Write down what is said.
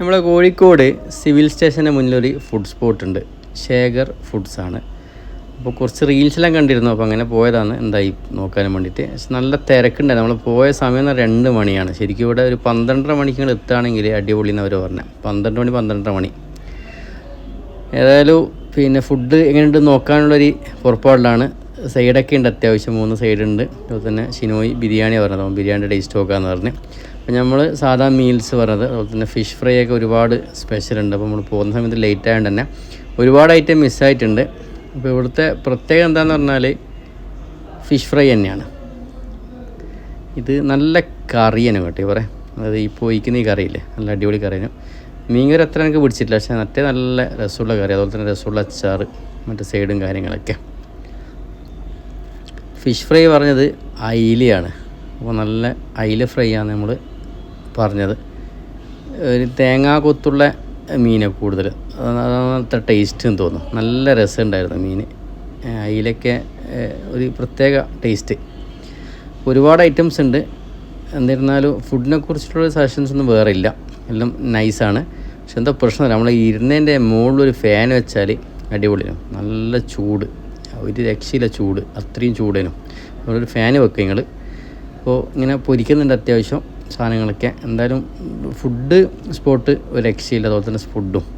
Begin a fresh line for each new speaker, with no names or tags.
നമ്മളെ കോഴിക്കോട് സിവിൽ സ്റ്റേഷന്റെ മുന്നിലൊരു food spot ഉണ്ട്. ശേഖർ ഫുഡ്സ് ആണ്. അപ്പോൾ കുറച്ച് റീൽസെല്ലാം കണ്ടിരുന്നു. അപ്പോൾ അങ്ങനെ പോയതാണ്. എന്തായി നോക്കാനും വേണ്ടിയിട്ട്. പക്ഷെ നല്ല തിരക്കുണ്ടായിരുന്നു നമ്മൾ പോയ സമയം രണ്ട് മണിയാണ്. ശരിക്കും ഇവിടെ ഒരു പന്ത്രണ്ടര മണിക്ക് നിങ്ങൾ എത്തുകയാണെങ്കിൽ അടിപൊളി എന്നവർ പറഞ്ഞത്. പന്ത്രണ്ട് മണി പന്ത്രണ്ടര മണി. ഏതായാലും പിന്നെ ഫുഡ് എങ്ങനെയുണ്ട് നോക്കാനുള്ളൊരു പുറപ്പാടിലാണ്. സൈഡൊക്കെ ഉണ്ട്. അത്യാവശ്യം മൂന്ന് സൈഡുണ്ട് അതുപോലെ തന്നെ ഷിനോയി ബിരിയാണി പറഞ്ഞത്. ബിരിയാണിയുടെ ടേസ്റ്റ് നോക്കാമെന്ന് പറഞ്ഞ് അപ്പോൾ നമ്മൾ സാധാ മീൽസ് പറഞ്ഞത് അതുപോലെ തന്നെ ഫിഷ് ഫ്രൈ ഒക്കെ ഒരുപാട് സ്പെഷ്യൽ ഉണ്ട്. അപ്പോൾ നമ്മൾ പോകുന്ന സമയത്ത് ലേറ്റ് ആയതുകൊണ്ട് തന്നെ ഒരുപാട് ഐറ്റം മിസ്സായിട്ടുണ്ട് അപ്പോൾ ഇവിടുത്തെ പ്രത്യേകത എന്താണെന്ന് പറഞ്ഞാൽ ഫിഷ് ഫ്രൈ തന്നെയാണ്. ഇത് നല്ല കറിയാണ് കേട്ടോ ഇവിടെ അതായത് ഈ പോയിക്കുന്ന ഈ കറിയില്ലേ നല്ല അടിപൊളി കറിയാണ് മീൻകറി അത്ര എനിക്ക് പിടിച്ചിട്ടില്ല പക്ഷേ മറ്റേ നല്ല രസമുള്ള കറി അതുപോലെ തന്നെ രസമുള്ള അച്ചാർ മറ്റേ സൈഡും കാര്യങ്ങളൊക്കെ. ഫിഷ് ഫ്രൈ പറഞ്ഞത് അയിലയാണ്. അപ്പോൾ നല്ല അയില ഫ്രൈ ആണ് നമ്മൾ പറഞ്ഞത്. ഒരു തേങ്ങാ കൊത്തുള്ള മീനാണ് കൂടുതൽ. അതാണത്തെ ടേസ്റ്റ് എന്ന് തോന്നുന്നു. നല്ല രസമുണ്ടായിരുന്നു മീൻ അതിലൊക്കെ ഒരു പ്രത്യേക ടേസ്റ്റ് ഒരുപാട് ഐറ്റംസ് ഉണ്ട്. എന്നിരുന്നാലും ഫുഡിനെ കുറിച്ചിട്ടുള്ള സജഷൻസ് ഒന്നും വേറെ ഇല്ല. എല്ലാം നൈസാണ് പക്ഷെ എന്താ പ്രശ്നം നമ്മൾ ഇരുന്നതിന്റെ മുകളിലൊരു ഫാൻ വെച്ചാൽ അടിപൊളിയാണ്. നല്ല ചൂട്. ഒരു രക്ഷയില്ല ചൂട്. അത്രയും ചൂടേനും. ഒരു ഫാൻ വെക്കുക നിങ്ങൾ അപ്പോൾ ഇങ്ങനെ പൊരിക്കുന്നുണ്ട് അത്യാവശ്യം. സാധനങ്ങളൊക്കെ. എന്തായാലും ഫുഡ് സ്പോട്ട് ഒരു രക്ഷയില്ല അതുപോലെ തന്നെ ഫുഡും